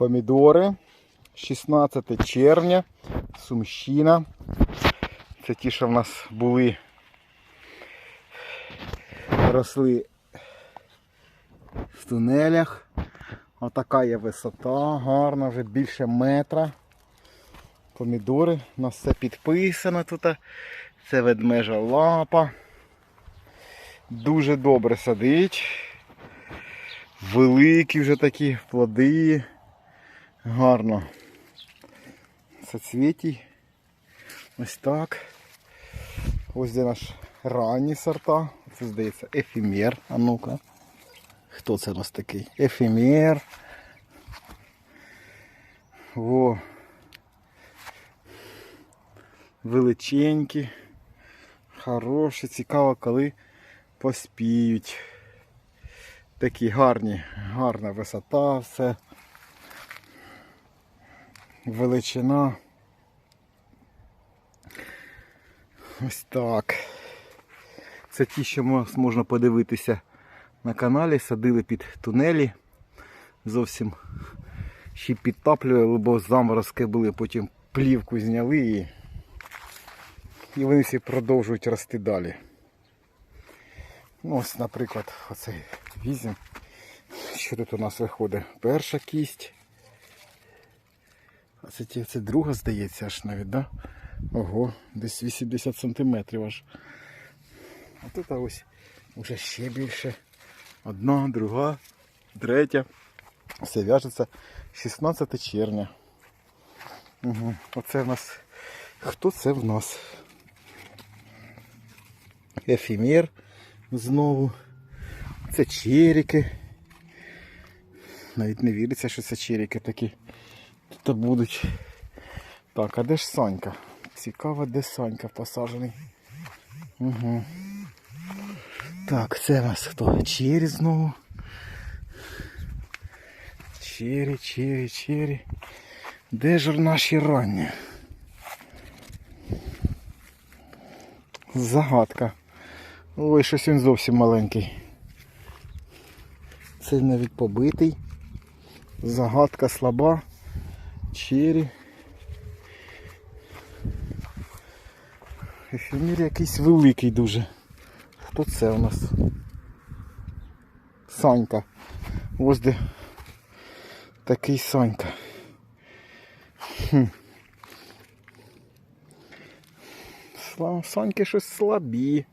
Помідори. 16 червня. Сумщина. Це ті, що в нас були. Росли в тунелях. Отака є висота, гарна, вже більше метра. Помідори. У нас все підписано тут. Це ведмежа лапа. Дуже добре садить. Великі вже такі плоди. Гарно. Соцвітій. Ось так. Ось де наш ранні сорта. Це здається ефімер. А ну-ка. Хто це у нас такий? Ефімер. Во. Величенькі. Хороші, цікаво, коли поспіють. Такі гарні, гарна висота, все. Величина. Ось так. Це ті, що можна подивитися на каналі, садили під тунелі. Зовсім ще підтаплювали, бо заморозки були, потім плівку зняли і, і вони всі продовжують рости далі. Ну, ось, наприклад, оцей візім. Що тут у нас виходить? Перша кість. А це, це друга, здається, аж навіть, да? Ого, десь 80 сантиметрів аж. А тут ось уже ще більше. Одна, друга, третя. Все в'яжеться 16 червня. Угу. Оце в нас. Хто це в нас? Ефімер знову. Це черіки. Навіть не віриться, що це черіки такі тут будуть. Так, а де ж Санька? Цікаво, де Санька посаджений. Угу. Так, це у нас хто? Чері знову. Чері, чері, чері. Де ж наші ранні? Загадка. Ой, щось він зовсім маленький. Це навіть побитий. Загадка слаба. Чері. Ефемір якийсь великий дуже. Хто це у нас? Санька. Ось де такий Санька. Хм. Саньки щось слабі.